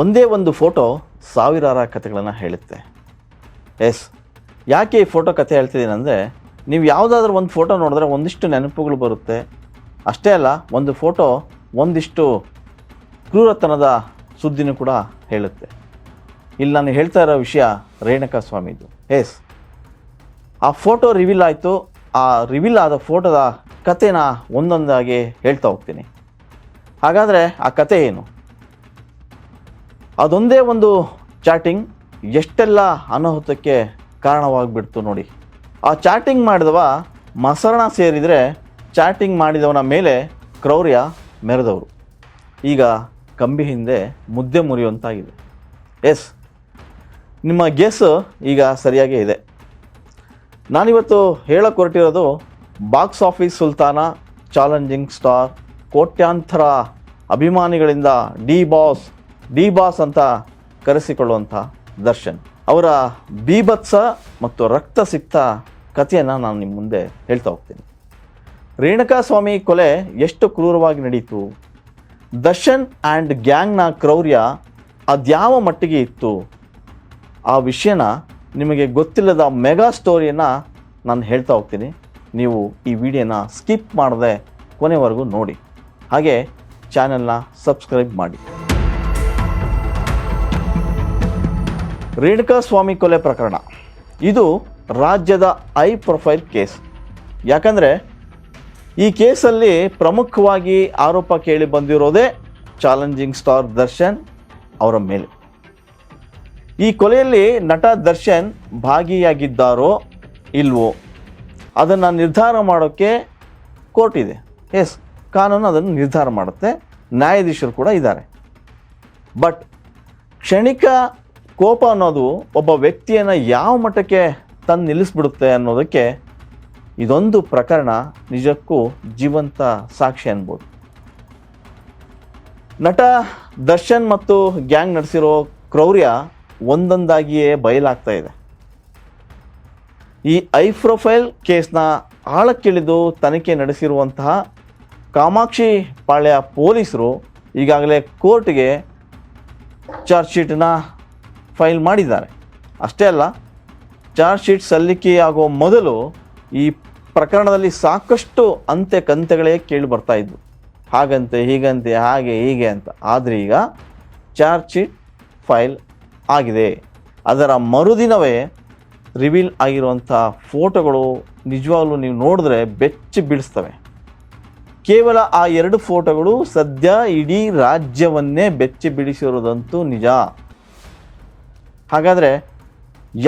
ಒಂದೇ ಒಂದು ಫೋಟೋ ಸಾವಿರಾರು ಕಥೆಗಳನ್ನು ಹೇಳುತ್ತೆ. ಎಸ್, ಯಾಕೆ ಈ ಫೋಟೋ ಕಥೆ ಹೇಳ್ತಿದ್ದೀನಿ ಅಂದರೆ ನೀವು ಯಾವುದಾದ್ರೂ ಒಂದು ಫೋಟೋ ನೋಡಿದ್ರೆ ಒಂದಿಷ್ಟು ನೆನಪುಗಳು ಬರುತ್ತೆ. ಅಷ್ಟೇ ಅಲ್ಲ, ಒಂದು ಫೋಟೋ ಒಂದಿಷ್ಟು ಕ್ರೂರತನದ ಸುದ್ದಿನೂ ಕೂಡ ಹೇಳುತ್ತೆ. ಇಲ್ಲಿ ನಾನು ಹೇಳ್ತಾ ಇರೋ ವಿಷಯ ರೇಣುಕಾ ಸ್ವಾಮಿದು. ಎಸ್, ಆ ಫೋಟೋ ರಿವೀಲ್ ಆಯಿತು. ಆ ರಿವೀಲ್ ಆದ ಫೋಟೋದ ಕಥೆನ ಒಂದೊಂದಾಗಿ ಹೇಳ್ತಾ ಹೋಗ್ತೀನಿ. ಹಾಗಾದರೆ ಆ ಕತೆ ಏನು? ಅದೊಂದೇ ಒಂದು ಚಾಟಿಂಗ್ ಎಷ್ಟೆಲ್ಲ ಅನಾಹುತಕ್ಕೆ ಕಾರಣವಾಗಿಬಿಡ್ತು ನೋಡಿ. ಆ ಚಾಟಿಂಗ್ ಮಾಡಿದವ ಮಸರಣ ಸೇರಿದರೆ ಚಾಟಿಂಗ್ ಮಾಡಿದವನ ಮೇಲೆ ಕ್ರೌರ್ಯ ಮೆರೆದವರು. ಈಗ ಕಂಬಿ ಹಿಂದೆ ಮುದ್ದೆ ಮುರಿಯುವಂತಾಗಿದೆ. ಎಸ್, ನಿಮ್ಮ ಗೆಸ್ ಈಗ ಸರಿಯಾಗೇ ಇದೆ. ನಾನಿವತ್ತು ಹೇಳಕ್ಕೆ ಹೊರಟಿರೋದು ಬಾಕ್ಸ್ ಆಫೀಸ್ ಸುಲ್ತಾನ, ಚಾಲೆಂಜಿಂಗ್ ಸ್ಟಾರ್, ಕೋಟ್ಯಾಂತರ ಅಭಿಮಾನಿಗಳಿಂದ ಡಿ ಬಾಸ್ ಡಿ ಬಾಸ್ ಅಂತ ಕರೆಸಿಕೊಳ್ಳುವಂಥ ದರ್ಶನ್. ಅವರ ಬೀಭತ್ಸ ಮತ್ತು ರಕ್ತ ಸಿಕ್ತ ಕಥೆಯನ್ನು ನಾನು ನಿಮ್ಮ ಮುಂದೆ ಹೇಳ್ತಾ ಹೋಗ್ತೀನಿ. ರೇಣುಕಾ ಸ್ವಾಮಿ ಕೊಲೆ ಎಷ್ಟು ಕ್ರೂರವಾಗಿ ನಡೀತು? ದರ್ಶನ್ ಆ್ಯಂಡ್ ಗ್ಯಾಂಗ್ನ ಕ್ರೌರ್ಯ ಅದ್ಯಾವ ಮಟ್ಟಿಗೆ ಇತ್ತು? ಆ ವಿಷಯನ ನಿಮಗೆ ಗೊತ್ತಿಲ್ಲದ ಮೆಗಾ ಸ್ಟೋರಿಯನ್ನು ನಾನು ಹೇಳ್ತಾ ಹೋಗ್ತೀನಿ. ನೀವು ಈ ವಿಡಿಯೋನ ಸ್ಕಿಪ್ ಮಾಡದೆ ಕೊನೆವರೆಗೂ ನೋಡಿ. ಹಾಗೆ ಚಾನೆಲ್ನ ಸಬ್ಸ್ಕ್ರೈಬ್ ಮಾಡಿ. ರೇಣುಕಾ ಸ್ವಾಮಿ ಕೊಲೆ ಪ್ರಕರಣ. ಇದು ರಾಜ್ಯದ ಐ ಪ್ರೊಫೈಲ್ ಕೇಸ್. ಯಾಕಂದರೆ ಈ ಕೇಸಲ್ಲಿ ಪ್ರಮುಖವಾಗಿ ಆರೋಪ ಕೇಳಿ ಬಂದಿರೋದೇ ಚಾಲೆಂಜಿಂಗ್ ಸ್ಟಾರ್ ದರ್ಶನ್ ಅವರ ಮೇಲೆ. ಈ ಕೊಲೆಯಲ್ಲಿ ನಟ ದರ್ಶನ್ ಭಾಗಿಯಾಗಿದ್ದಾರೋ ಇಲ್ವೋ ಅದನ್ನು ನಿರ್ಧಾರ ಮಾಡೋಕ್ಕೆ ಕೋರ್ಟ್ ಇದೆ. ಎಸ್, ಕಾನೂನು ಅದನ್ನು ನಿರ್ಧಾರ ಮಾಡುತ್ತೆ. ನ್ಯಾಯಾಧೀಶರು ಕೂಡ ಇದ್ದಾರೆ. ಬಟ್ ಕ್ಷಣಿಕ ಕೋಪ ಅನ್ನೋದು ಒಬ್ಬ ವ್ಯಕ್ತಿಯನ್ನು ಯಾವ ಮಟ್ಟಕ್ಕೆ ತಂದು ನಿಲ್ಲಿಸ್ಬಿಡುತ್ತೆ ಅನ್ನೋದಕ್ಕೆ ಇದೊಂದು ಪ್ರಕರಣ ನಿಜಕ್ಕೂ ಜೀವಂತ ಸಾಕ್ಷಿ ಅನ್ಬೋದು. ನಟ ದರ್ಶನ್ ಮತ್ತು ಗ್ಯಾಂಗ್ ನಡೆಸಿರೋ ಕ್ರೌರ್ಯ ಒಂದೊಂದಾಗಿಯೇ ಬಯಲಾಗ್ತಾ ಇದೆ. ಈ ಐ ಪ್ರೊಫೈಲ್ ಕೇಸ್ನ ಆಳಕ್ಕಿಳಿದು ತನಿಖೆ ನಡೆಸಿರುವಂತಹ ಕಾಮಾಕ್ಷಿ ಪಾಳ್ಯ ಪೊಲೀಸರು ಈಗಾಗಲೇ ಕೋರ್ಟ್ಗೆ ಚಾರ್ಜ್ ಶೀಟನ್ನ ಫೈಲ್ ಮಾಡಿದ್ದಾರೆ. ಅಷ್ಟೇ ಅಲ್ಲ, ಚಾರ್ಜ್ ಶೀಟ್ ಸಲ್ಲಿಕೆಯಾಗುವ ಮೊದಲು ಈ ಪ್ರಕರಣದಲ್ಲಿ ಸಾಕಷ್ಟು ಅಂತೆ ಕಂತೆಗಳೇ ಕೇಳಿ ಬರ್ತಾ ಇದ್ವು. ಹಾಗಂತೆ, ಹೀಗಂತೆ, ಹಾಗೆ, ಹೀಗೆ ಅಂತ. ಆದರೆ ಈಗ ಚಾರ್ಜ್ ಶೀಟ್ ಫೈಲ್ ಆಗಿದೆ. ಅದರ ಮರುದಿನವೇ ರಿವೀಲ್ ಆಗಿರುವಂಥ ಫೋಟೋಗಳು ನಿಜವಾಗ್ಲೂ ನೀವು ನೋಡಿದ್ರೆ ಬೆಚ್ಚಿ ಬೀಳಿಸ್ತವೆ. ಕೇವಲ ಆ ಎರಡು ಫೋಟೋಗಳು ಸದ್ಯ ಇಡೀ ರಾಜ್ಯವನ್ನೇ ಬೆಚ್ಚಿ ಬೀಳಿಸಿರೋದಂತೂ ನಿಜ. ಹಾಗಾದರೆ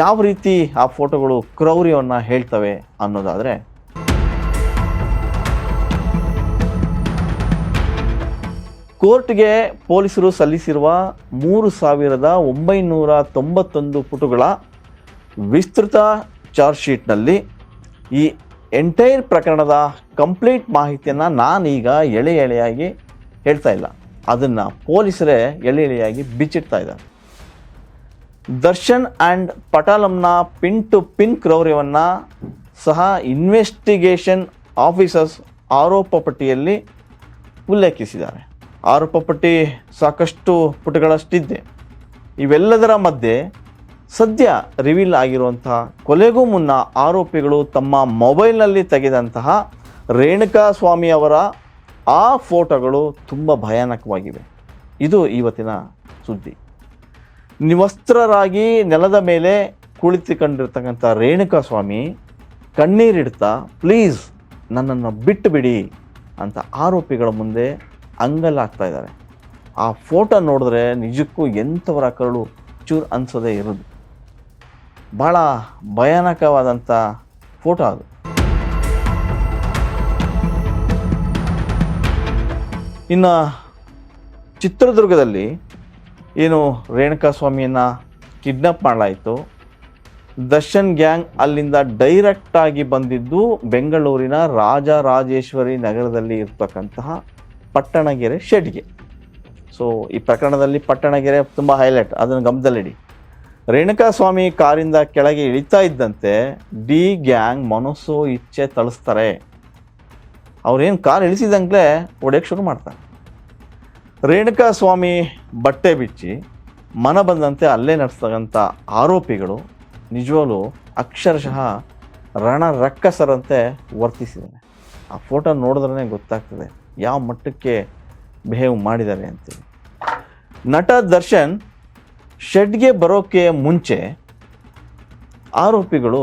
ಯಾವ ರೀತಿ ಆ ಫೋಟೋಗಳು ಕ್ರೌರ್ಯವನ್ನು ಹೇಳ್ತವೆ ಅನ್ನೋದಾದರೆ ಕೋರ್ಟ್ಗೆ ಪೊಲೀಸರು ಸಲ್ಲಿಸಿರುವ ಮೂರು ಸಾವಿರದ ಒಂಬೈನೂರ ತೊಂಬತ್ತೊಂದು ಪುಟುಗಳ ವಿಸ್ತೃತ ಚಾರ್ಜ್ ಶೀಟ್ನಲ್ಲಿ ಈ ಎಂಟೈರ್ ಪ್ರಕರಣದ ಕಂಪ್ಲೀಟ್ ಮಾಹಿತಿಯನ್ನು ನಾನೀಗ ಎಳೆ ಎಳೆಯಾಗಿ ಹೇಳ್ತಾ ಇಲ್ಲ. ಅದನ್ನು ಪೊಲೀಸರೇ ಎಳೆ ಎಳೆಯಾಗಿ ಬಿಚ್ಚಿಡ್ತಾ ಇದ್ದಾರೆ. ದರ್ಶನ್ ಆ್ಯಂಡ್ ಪಟಾಲಂನ ಪಿನ್ ಟು ಪಿನ್ ಕ್ರೌರ್ಯವನ್ನು ಸಹ ಇನ್ವೆಸ್ಟಿಗೇಷನ್ ಆಫೀಸರ್ಸ್ ಆರೋಪ ಪಟ್ಟಿಯಲ್ಲಿ ಉಲ್ಲೇಖಿಸಿದ್ದಾರೆ. ಆರೋಪ ಪಟ್ಟಿ ಸಾಕಷ್ಟು ಪುಟಗಳಷ್ಟಿದೆ. ಇವೆಲ್ಲದರ ಮಧ್ಯೆ ಸದ್ಯ ರಿವೀಲ್ ಆಗಿರುವಂತಹ ಕೊಲೆಗೂ ಮುನ್ನ ಆರೋಪಿಗಳು ತಮ್ಮ ಮೊಬೈಲ್ನಲ್ಲಿ ತೆಗೆದಂತಹ ರೇಣುಕಾ ಸ್ವಾಮಿ ಅವರ ಆ ಫೋಟೋಗಳು ತುಂಬ ಭಯಾನಕವಾಗಿವೆ. ಇದು ಇವತ್ತಿನ ಸುದ್ದಿ. ನಿವಸ್ತ್ರರಾಗಿ ನೆಲದ ಮೇಲೆ ಕುಳಿತುಕೊಂಡಿರ್ತಕ್ಕಂಥ ರೇಣುಕಾ ಸ್ವಾಮಿ ಕಣ್ಣೀರಿಡ್ತಾ ಪ್ಲೀಸ್ ನನ್ನನ್ನು ಬಿಟ್ಟು ಬಿಡಿ ಅಂತ ಆರೋಪಿಗಳ ಮುಂದೆ ಅಂಗಲಾಗ್ತಾ ಇದ್ದಾರೆ. ಆ ಫೋಟೋ ನೋಡಿದ್ರೆ ನಿಜಕ್ಕೂ ಎಂಥವರ ಕರಳು ಚೂರು ಅನಿಸೋದೇ ಇರೋದು. ಭಾಳ ಭಯಾನಕವಾದಂಥ ಫೋಟೋ ಅದು. ಇನ್ನು ಚಿತ್ರದುರ್ಗದಲ್ಲಿ ಏನು ರೇಣುಕಾ ಸ್ವಾಮಿಯನ್ನು ಕಿಡ್ನಾಪ್ ಮಾಡಲಾಯಿತು. ದರ್ಶನ್ ಗ್ಯಾಂಗ್ ಅಲ್ಲಿಂದ ಡೈರೆಕ್ಟಾಗಿ ಬಂದಿದ್ದು ಬೆಂಗಳೂರಿನ ರಾಜರಾಜೇಶ್ವರಿ ನಗರದಲ್ಲಿ ಇರ್ತಕ್ಕಂತಹ ಪಟ್ಟಣಗೆರೆ ಶೆಡ್ಗೆ. ಸೊ ಈ ಪ್ರಕರಣದಲ್ಲಿ ಪಟ್ಟಣಗೆರೆ ತುಂಬ ಹೈಲೈಟ್, ಅದನ್ನು ಗಮನದಲ್ಲಿಡಿ. ರೇಣುಕಾ ಸ್ವಾಮಿ ಕಾರಿಂದ ಕೆಳಗೆ ಇಳಿತಾ ಇದ್ದಂತೆ ಡಿ ಗ್ಯಾಂಗ್ ಮನಸ್ಸು, ಇಚ್ಛೆ ತಳಿಸ್ತಾರೆ. ಅವ್ರೇನು ಕಾರ್ ಇಳಿಸಿದಂಗ್ಲೇ ಹೊಡೆಯೋಕ್ಕೆ ಶುರು ಮಾಡ್ತಾರೆ. ರೇಣುಕಾ ಸ್ವಾಮಿ ಬಟ್ಟೆ ಬಿಚ್ಚಿ ಮನ ಬಂದಂತೆ ಅಲ್ಲೇ ನಡೆಸ್ತಕ್ಕಂಥ ಆರೋಪಿಗಳು ನಿಜವಾಗ್ಲೂ ಅಕ್ಷರಶಃ ರಣ ರಕ್ಕಸರಂತೆ ವರ್ತಿಸಿದ್ದಾನೆ ಆ ಫೋಟೋ ನೋಡಿದ್ರೇ ಗೊತ್ತಾಗ್ತದೆ ಯಾವ ಮಟ್ಟಕ್ಕೆ ಬಿಹೇವ್ ಮಾಡಿದ್ದಾರೆ ಅಂತೇಳಿ. ನಟ ದರ್ಶನ್ ಶೆಡ್ಗೆ ಬರೋಕ್ಕೆ ಮುಂಚೆ ಆರೋಪಿಗಳು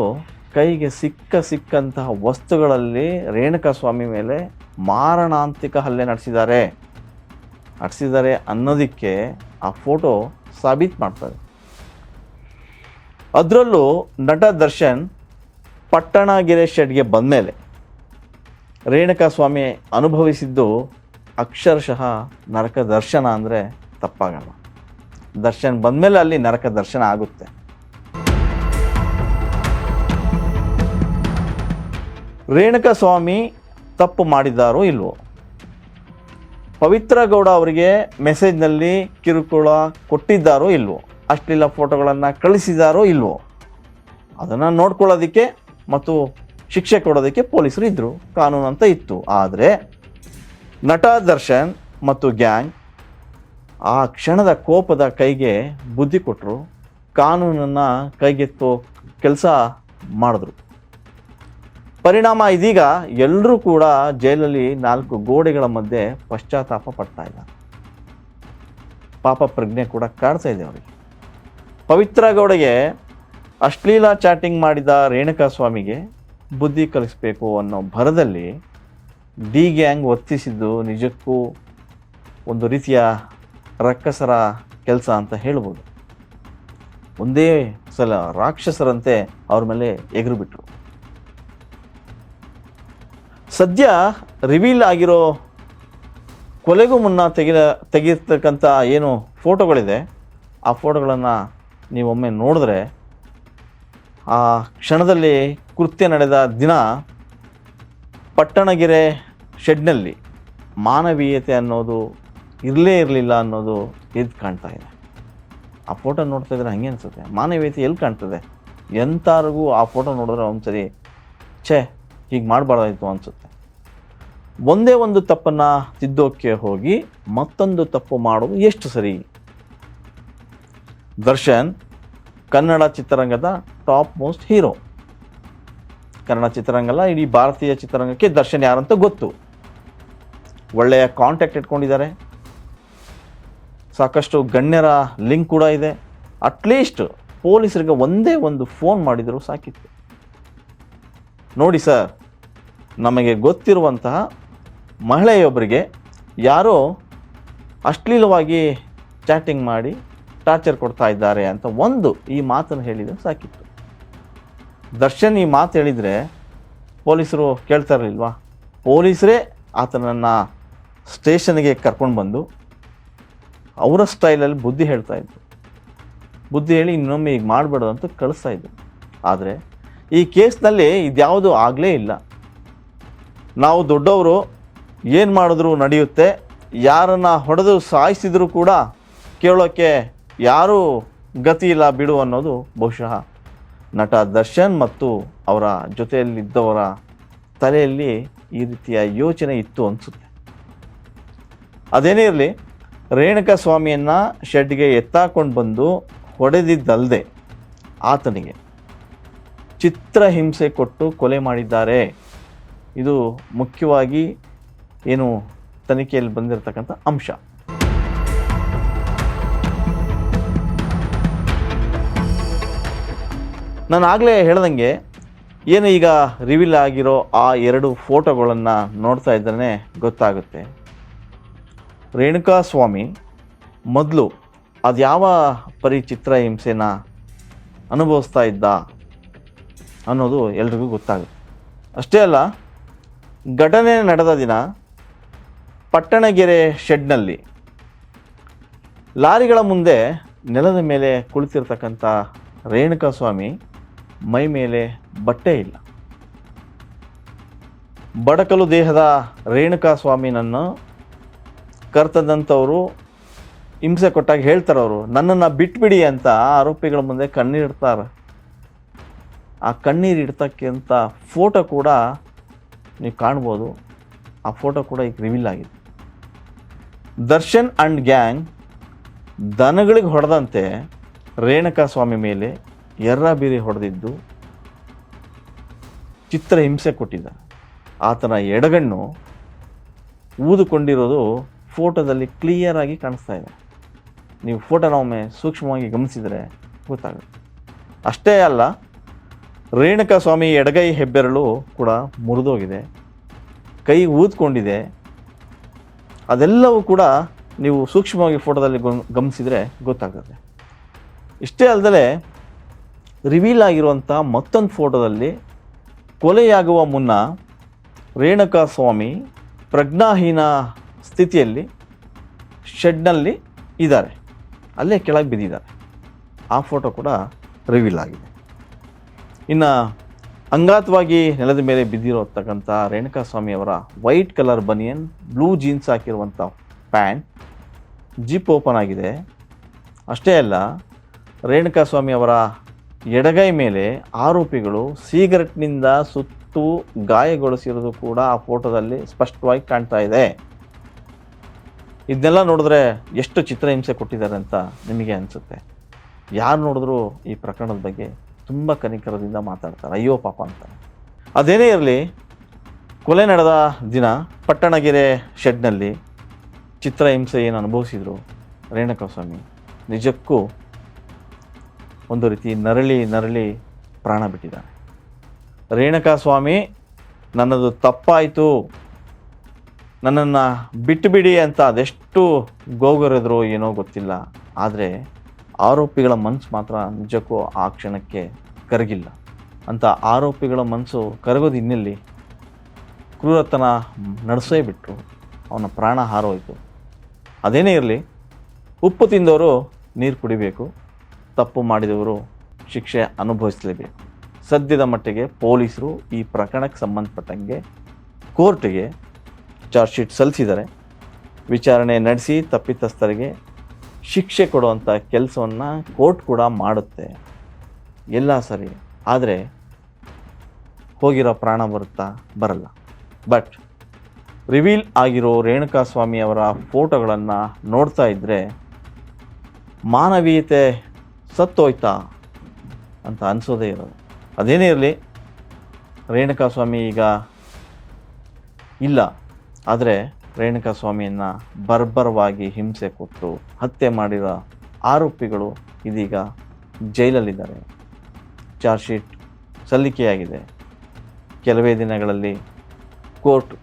ಕೈಗೆ ಸಿಕ್ಕ ಸಿಕ್ಕಂತಹ ವಸ್ತುಗಳಲ್ಲಿ ರೇಣುಕಾ ಸ್ವಾಮಿ ಮೇಲೆ ಮಾರಣಾಂತಿಕ ಹಲ್ಲೆ ನಡೆಸಿದ್ದಾರೆ. ನಡೆಸಿದ್ದಾರೆ ಅನ್ನೋದಕ್ಕೆ ಆ ಫೋಟೋ ಸಾಬೀತು ಮಾಡ್ತಾರೆ. ಅದರಲ್ಲೂ ನಟ ದರ್ಶನ್ ಪಟ್ಟಣಗೆರೆ ಶೆಡ್ಗೆ ಬಂದಮೇಲೆ ರೇಣುಕಾ ಸ್ವಾಮಿ ಅನುಭವಿಸಿದ್ದು ಅಕ್ಷರಶಃ ನರಕ ದರ್ಶನ ಅಂದರೆ ತಪ್ಪಾಗಲ್ಲ. ದರ್ಶನ್ ಬಂದಮೇಲೆ ಅಲ್ಲಿ ನರಕ ದರ್ಶನ ಆಗುತ್ತೆ. ರೇಣುಕಾ ಸ್ವಾಮಿ ತಪ್ಪು ಮಾಡಿದ್ದಾರೋ ಇಲ್ವೋ? ಪವಿತ್ರ ಗೌಡ ಅವರಿಗೆ ಮೆಸೇಜ್ನಲ್ಲಿ ಕಿರುಕುಳ ಕೊಟ್ಟಿದ್ದಾರೋ ಇಲ್ವೋ? ಅಶ್ಲೀಲ ಫೋಟೋಗಳನ್ನು ಕಳಿಸಿದಾರೋ ಇಲ್ವೋ? ಅದನ್ನು ನೋಡ್ಕೊಳ್ಳೋದಕ್ಕೆ ಮತ್ತು ಶಿಕ್ಷೆ ಕೊಡೋದಕ್ಕೆ ಪೊಲೀಸರು ಇದ್ದರು ಕಾನೂನು ಅಂತ ಇತ್ತು. ಆದರೆ ನಟ, ದರ್ಶನ್ ಮತ್ತು ಗ್ಯಾಂಗ್ ಆ ಕ್ಷಣದ ಕೋಪದ ಕೈಗೆ ಬುದ್ಧಿ ಕೊಟ್ಟರು ಕಾನೂನನ್ನು ಕೈಗೆತ್ತೋ ಕೆಲಸ ಮಾಡಿದ್ರು. ಪರಿಣಾಮ ಇದೀಗ ಎಲ್ಲರೂ ಕೂಡ ಜೈಲಲ್ಲಿ ನಾಲ್ಕು ಗೋಡೆಗಳ ಮಧ್ಯೆ ಪಶ್ಚಾತ್ತಾಪ ಪಡ್ತಾ ಇದ್ದಾರೆ ಪಾಪ ಪ್ರಜ್ಞೆ ಕೂಡ ಕಾಡ್ತಾ ಇದೆ ಅವರಿಗೆ. ಪವಿತ್ರ ಗೌಡಗೆ ಅಶ್ಲೀಲ ಚಾಟಿಂಗ್ ಮಾಡಿದ ರೇಣುಕಾ ಸ್ವಾಮಿಗೆ ಬುದ್ಧಿ ಕಲಿಸಬೇಕು ಅನ್ನೋ ಭರದಲ್ಲಿ ಡಿ ಗ್ಯಾಂಗ್ ಒತ್ತಿಸಿದ್ದು ನಿಜಕ್ಕೂ ಒಂದು ರೀತಿಯ ರಕ್ಕಸರ ಕೆಲಸ ಅಂತ ಹೇಳ್ಬೋದು. ಒಂದೇ ಸಲ ರಾಕ್ಷಸರಂತೆ ಅವ್ರ ಮೇಲೆ ಎಗರು ಬಿಟ್ರು. ಸದ್ಯ ರಿವೀಲ್ ಆಗಿರೋ ಕೊಲೆಗೂ ಮುನ್ನ ತೆಗೆದ ತೆಗಿರ್ತಕ್ಕಂಥ ಏನು ಫೋಟೋಗಳಿದೆ, ಆ ಫೋಟೋಗಳನ್ನು ನೀವೊಮ್ಮೆ ನೋಡಿದ್ರೆ, ಆ ಕ್ಷಣದಲ್ಲಿ ಕೃತ್ಯ ನಡೆದ ದಿನ ಪಟ್ಟಣಗೆರೆ ಶೆಡ್ನಲ್ಲಿ ಮಾನವೀಯತೆ ಅನ್ನೋದು ಇರಲೇ ಇರಲಿಲ್ಲ ಅನ್ನೋದು ಎದ್ದು ಕಾಣ್ತಾ ಇದೆ. ಆ ಫೋಟೋ ನೋಡ್ತಾ ಇದ್ರೆ ಹಂಗೆ ಅನಿಸುತ್ತೆ. ಮಾನವೀಯತೆ ಎಲ್ಲಿ ಕಾಣ್ತದೆ? ಎಂಥವ್ರಿಗೂ ಆ ಫೋಟೋ ನೋಡಿದ್ರೆ ಒಂದು ಸರಿ ಛೇ ಹೀಗೆ ಮಾಡಬಾರ್ದಾಯಿತು ಅನಿಸುತ್ತೆ. ಒಂದೇ ಒಂದು ತಪ್ಪನ್ನು ತಿದ್ದೋಕ್ಕೆ ಹೋಗಿ ಮತ್ತೊಂದು ತಪ್ಪು ಮಾಡೋದು ಎಷ್ಟು ಸರಿ? ದರ್ಶನ್, ಕನ್ನಡ ಚಿತ್ರರಂಗದ ಟಾಪ್ ಮೋಸ್ಟ್ ಹೀರೋ. ಕನ್ನಡ ಚಿತ್ರರಂಗಲ್ಲ, ಇಡೀ ಭಾರತೀಯ ಚಿತ್ರರಂಗಕ್ಕೆ ದರ್ಶನ್ ಯಾರಂತ ಗೊತ್ತು. ಒಳ್ಳೆಯ ಕಾಂಟ್ಯಾಕ್ಟ್ ಇಟ್ಕೊಂಡಿದ್ದಾರೆ. ಸಾಕಷ್ಟು ಗಣ್ಯರ ಲಿಂಕ್ ಕೂಡ ಇದೆ. ಅಟ್ಲೀಸ್ಟ್ ಪೊಲೀಸರಿಗೆ ಒಂದೇ ಒಂದು ಫೋನ್ ಮಾಡಿದರೂ ಸಾಕಿತ್ತು. ನೋಡಿ ಸರ್, ನಮಗೆ ಗೊತ್ತಿರುವಂತಹ ಮಹಿಳೆಯೊಬ್ಬರಿಗೆ ಯಾರೋ ಅಶ್ಲೀಲವಾಗಿ ಚಾಟಿಂಗ್ ಮಾಡಿ ಟಾರ್ಚರ್ ಕೊಡ್ತಾ ಇದ್ದಾರೆ ಅಂತ ಒಂದು ಈ ಮಾತನ್ನು ಹೇಳಿದರೆ ಸಾಕಿತ್ತು. ದರ್ಶನ್ ಈ ಮಾತು ಹೇಳಿದರೆ ಪೊಲೀಸರು ಕೇಳ್ತಾ ಇರಲಿಲ್ವಾ? ಪೊಲೀಸರೇ ಆತನನ್ನು ಸ್ಟೇಷನ್ಗೆ ಕರ್ಕೊಂಡು ಬಂದು ಅವರ ಸ್ಟೈಲಲ್ಲಿ ಬುದ್ಧಿ ಹೇಳ್ತಾ ಇದ್ರು. ಬುದ್ಧಿ ಹೇಳಿ ಇನ್ನೊಮ್ಮೆ ಈಗ ಮಾಡಬೇಡ ಅಂತ ಕಳಿಸ್ತಾ ಇದ್ರು. ಆದರೆ ಈ ಕೇಸ್ನಲ್ಲಿ ಇದ್ಯಾವುದು ಆಗಲೇ ಇಲ್ಲ. ನಾವು ದೊಡ್ಡವರು ಏನು ಮಾಡಿದ್ರು ನಡೆಯುತ್ತೆ, ಯಾರನ್ನು ಹೊಡೆದು ಸಾಯಿಸಿದರೂ ಕೂಡ ಕೇಳೋಕ್ಕೆ ಯಾರೂ ಗತಿ ಇಲ್ಲ ಬಿಡು ಅನ್ನೋದು ಬಹುಶಃ ನಟ ದರ್ಶನ್ ಮತ್ತು ಅವರ ಜೊತೆಯಲ್ಲಿದ್ದವರ ತಲೆಯಲ್ಲಿ ಈ ರೀತಿಯ ಯೋಚನೆ ಇತ್ತು ಅನಿಸುತ್ತೆ. ಅದೇನೇ ಇರಲಿ, ರೇಣುಕಾ ಸ್ವಾಮಿಯನ್ನು ಶೆಡ್ಗೆ ಎತ್ತಾಕೊಂಡು ಬಂದು ಹೊಡೆದಿದ್ದಲ್ಲದೆ ಆತನಿಗೆ. ಚಿತ್ರಹಿಂಸೆ ಕೊಟ್ಟು ಕೊಲೆ ಮಾಡಿದ್ದಾರೆ. ಇದು ಮುಖ್ಯವಾಗಿ ಏನು ತನಿಖೆಯಲ್ಲಿ ಬಂದಿರತಕ್ಕಂಥ ಅಂಶ. ನಾನು ಆಗಲೇ ಹೇಳ್ದಂಗೆ ಏನು ಈಗ ರಿವೀಲ್ ಆಗಿರೋ ಆ ಎರಡು ಫೋಟೋಗಳನ್ನು ನೋಡ್ತಾ ಇದ್ದರೆ ಗೊತ್ತಾಗುತ್ತೆ. ರೇಣುಕಾ ಸ್ವಾಮಿ ಮೊದಲು ಅದು ಯಾವ ಪರಿ ಚಿತ್ರಹಿಂಸೆನ ಅನುಭವಿಸ್ತಾ ಇದ್ದ? ಅನ್ನೋದು ಎಲ್ರಿಗೂ ಗೊತ್ತಾಗುತ್ತೆ. ಅಷ್ಟೇ ಅಲ್ಲ, ಘಟನೆ ನಡೆದ ದಿನ ಪಟ್ಟಣಗೆರೆ ಶೆಡ್ನಲ್ಲಿ ಲಾರಿಗಳ ಮುಂದೆ ನೆಲದ ಮೇಲೆ ಕುಳಿತಿರ್ತಕ್ಕಂಥ ರೇಣುಕಾ ಸ್ವಾಮಿ ಮೈ ಮೇಲೆ ಬಟ್ಟೆ ಇಲ್ಲ. ಬಡಕಲು ದೇಹದ ರೇಣುಕಾ ಸ್ವಾಮಿನನ್ನು ಕರ್ತದಂಥವರು ಹಿಂಸೆ ಕೊಟ್ಟಾಗ ಹೇಳ್ತಾರೆ ಅವರು ನನ್ನನ್ನು ಬಿಟ್ಬಿಡಿ ಅಂತ ಆರೋಪಿಗಳ ಮುಂದೆ ಕಣ್ಣೀರಿಡ್ತಾರೆ. ಆ ಕಣ್ಣೀರು ಇಡ್ತಕ್ಕಂಥ ಫೋಟೋ ಕೂಡ ನೀವು ಕಾಣ್ಬೋದು. ಆ ಫೋಟೋ ಕೂಡ ಈಗ ರಿವೀಲ್ ಆಗಿದೆ. ದರ್ಶನ್ ಆ್ಯಂಡ್ ಗ್ಯಾಂಗ್ ದನಗಳಿಗೆ ಹೊಡೆದಂತೆ ರೇಣುಕಾ ಸ್ವಾಮಿ ಮೇಲೆ ಎರ್ರ ಬೀರಿ ಹೊಡೆದಿದ್ದು ಚಿತ್ರ ಹಿಂಸೆ ಕೊಟ್ಟಿದ್ದ ಆತನ ಎಡಗಣ್ಣು ಊದುಕೊಂಡಿರೋದು ಫೋಟೋದಲ್ಲಿ ಕ್ಲಿಯರ್ ಆಗಿ ಕಾಣಿಸ್ತಾ ಇದೆ. ನೀವು ಫೋಟೋನ ಒಮ್ಮೆ ಸೂಕ್ಷ್ಮವಾಗಿ ಗಮನಿಸಿದರೆ ಗೊತ್ತಾಗುತ್ತೆ. ಅಷ್ಟೇ ಅಲ್ಲ ರೇಣುಕಾ ಸ್ವಾಮಿ ಎಡಗೈ ಹೆಬ್ಬೆರಳು ಕೂಡ ಮುರಿದೋಗಿದೆ. ಕೈ ಊದ್ಕೊಂಡಿದೆ. ಅದೆಲ್ಲವೂ ಕೂಡ ನೀವು ಸೂಕ್ಷ್ಮವಾಗಿ ಫೋಟೋದಲ್ಲಿ ಗಮನಿಸಿದರೆ ಗೊತ್ತಾಗುತ್ತೆ. ಇಷ್ಟೇ ಅಲ್ಲದೆ ರಿವೀಲ್ ಆಗಿರುವಂಥ ಮತ್ತೊಂದು ಫೋಟೋದಲ್ಲಿ ಕೊಲೆಯಾಗುವ ಮುನ್ನ ರೇಣುಕಾ ಸ್ವಾಮಿ ಪ್ರಜ್ಞಾಹೀನ ಸ್ಥಿತಿಯಲ್ಲಿ ಶೆಡ್ನಲ್ಲಿ ಇದ್ದಾರೆ. ಅಲ್ಲೇ ಕೆಳಗೆ ಬಿದ್ದಿದ್ದಾರೆ. ಆ ಫೋಟೋ ಕೂಡ ರಿವೀಲ್ ಆಗಿದೆ. ಇನ್ನು ಅಂಗಾತವಾಗಿ ನೆಲದ ಮೇಲೆ ಬಿದ್ದಿರತಕ್ಕಂಥ Renuka ಸ್ವಾಮಿಯವರ white colour banian, blue jeans ಹಾಕಿರುವಂಥ pant zip open ಆಗಿದೆ. ಅಷ್ಟೇ ಅಲ್ಲ ರೇಣುಕಾ ಸ್ವಾಮಿ ಅವರ ಎಡಗೈ ಮೇಲೆ ಆರೋಪಿಗಳು ಸಿಗರೆಟ್ನಿಂದ ಸುತ್ತು ಗಾಯಗೊಳಿಸಿರೋದು ಕೂಡ ಆ ಫೋಟೋದಲ್ಲಿ ಸ್ಪಷ್ಟವಾಗಿ ಕಾಣ್ತಾ ಇದೆ. ಇದನ್ನೆಲ್ಲ ನೋಡಿದ್ರೆ ಎಷ್ಟು ಚಿತ್ರಹಿಂಸೆ ಕೊಟ್ಟಿದ್ದಾರೆ ಅಂತ ನಿಮಗೆ ಅನಿಸುತ್ತೆ. ಯಾರು ನೋಡಿದ್ರೂ ಈ ಪ್ರಕರಣದ ಬಗ್ಗೆ ತುಂಬ ಕನಿಕರದಿಂದ ಮಾತಾಡ್ತಾರೆ. ಅಯ್ಯೋ ಪಾಪ ಅಂತ ಅದೇನೇ ಇರಲಿ, ಕೊಲೆ ನಡೆದ ದಿನ ಪಟ್ಟಣಗೆರೆ ಶೆಡ್ನಲ್ಲಿ ಚಿತ್ರಹಿಂಸೆ ಏನು ಅನುಭವಿಸಿದ್ರು ರೇಣುಕಾ ಸ್ವಾಮಿ ನಿಜಕ್ಕೂ ಒಂದು ರೀತಿ ನರಳಿ ನರಳಿ ಪ್ರಾಣ ಬಿಟ್ಟಿದ್ದಾನೆ. ರೇಣುಕಾ ಸ್ವಾಮಿ ನನ್ನದು ತಪ್ಪಾಯಿತು. ನನ್ನನ್ನು ಬಿಟ್ಟು ಬಿಡಿ ಅಂತ ಅದೆಷ್ಟು ಗೋಗರೆದ್ರು ಏನೋ ಗೊತ್ತಿಲ್ಲ. ಆದರೆ ಆರೋಪಿಗಳ ಮನಸ್ಸು ಮಾತ್ರ ನಿಜಕ್ಕೂ ಆ ಕ್ಷಣಕ್ಕೆ ಕರಗಿಲ್ಲ. ಅಂತ ಆರೋಪಿಗಳ ಮನಸ್ಸು ಕರಗೋದು ಇನ್ನೆಲ್ಲಿ ಕ್ರೂರತನ ನಡೆಸೇ ಬಿಟ್ಟರು ಅವನ ಪ್ರಾಣ ಹಾರೋಯಿತು. ಅದೇನೇ ಇರಲಿ, ಉಪ್ಪು ತಿಂದವರು ನೀರು ಕುಡಿಬೇಕು, ತಪ್ಪು ಮಾಡಿದವರು ಶಿಕ್ಷೆ ಅನುಭವಿಸಲೇಬೇಕು. ಸದ್ಯದ ಮಟ್ಟಿಗೆ ಪೊಲೀಸರು ಈ ಪ್ರಕರಣಕ್ಕೆ ಸಂಬಂಧಪಟ್ಟಂಗೆ ಕೋರ್ಟಿಗೆ ಚಾರ್ಜ್ ಶೀಟ್ ಸಲ್ಲಿಸಿದ್ದಾರೆ. ವಿಚಾರಣೆ ನಡೆಸಿ ತಪ್ಪಿತಸ್ಥರಿಗೆ ಶಿಕ್ಷೆ ಕೊಡುವಂಥ ಕೆಲಸವನ್ನು ಕೋರ್ಟ್ ಕೂಡ ಮಾಡುತ್ತೆ. ಎಲ್ಲ ಸರಿ. ಆದರೆ ಹೋಗಿರೋ ಪ್ರಾಣ ಬರುತ್ತಾ? ಬರಲ್ಲ. ಬಟ್ ರಿವೀಲ್ ಆಗಿರೋ ರೇಣುಕಾ ಸ್ವಾಮಿ ಅವರ ಫೋಟೋಗಳನ್ನು ನೋಡ್ತಾ ಇದ್ದರೆ ಮಾನವೀಯತೆ ಸತ್ತೋಯ್ತಾ ಅಂತ ಅನಿಸೋದೇ ಇರೋದು. ಅದೇನೇ ಇರಲಿ, ರೇಣುಕಾ ಸ್ವಾಮಿ ಈಗ ಇಲ್ಲ. ಆದರೆ ರೇಣುಕಾ ಸ್ವಾಮಿಯನ್ನ ಬರ್ಬರವಾಗಿ ಹಿಂಸೆ ಕೊಟ್ಟು ಹತ್ಯೆ ಮಾಡಿರೋ ಆರೋಪಿಗಳು ಇದೀಗ ಜೈಲಲ್ಲಿದ್ದಾರೆ. Charge sheet ಸಲ್ಲಿಕೆಯಾಗಿದೆ. ಕೆಲವೇ ದಿನಗಳಲ್ಲಿ ಕೋರ್ಟ್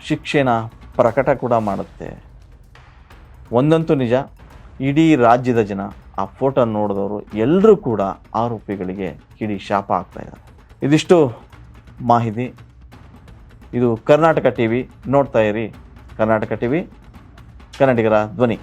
ಶಿಕ್ಷೆನ ಪ್ರಕಟ ಕೂಡ ಮಾಡುತ್ತೆ. ಒಂದಂತೂ ನಿಜ, ಇಡೀ ರಾಜ್ಯದ ಜನ ಆ ಫೋಟೋ ನೋಡಿದವರು ಎಲ್ಲರೂ ಕೂಡ ಆರೋಪಿಗಳಿಗೆ ಕಿಡಿ ಶಾಪ ಆಗ್ತಾ ಇದ್ದಾರೆ. ಇದಿಷ್ಟು ಮಾಹಿತಿ. ಇದು ಕರ್ನಾಟಕ ಟಿ ವಿ ನೋಡ್ತಾ ಇರಿ. ಕರ್ನಾಟಕ ಟಿವಿ ಕನ್ನಡಿಗರ ಧ್ವನಿ.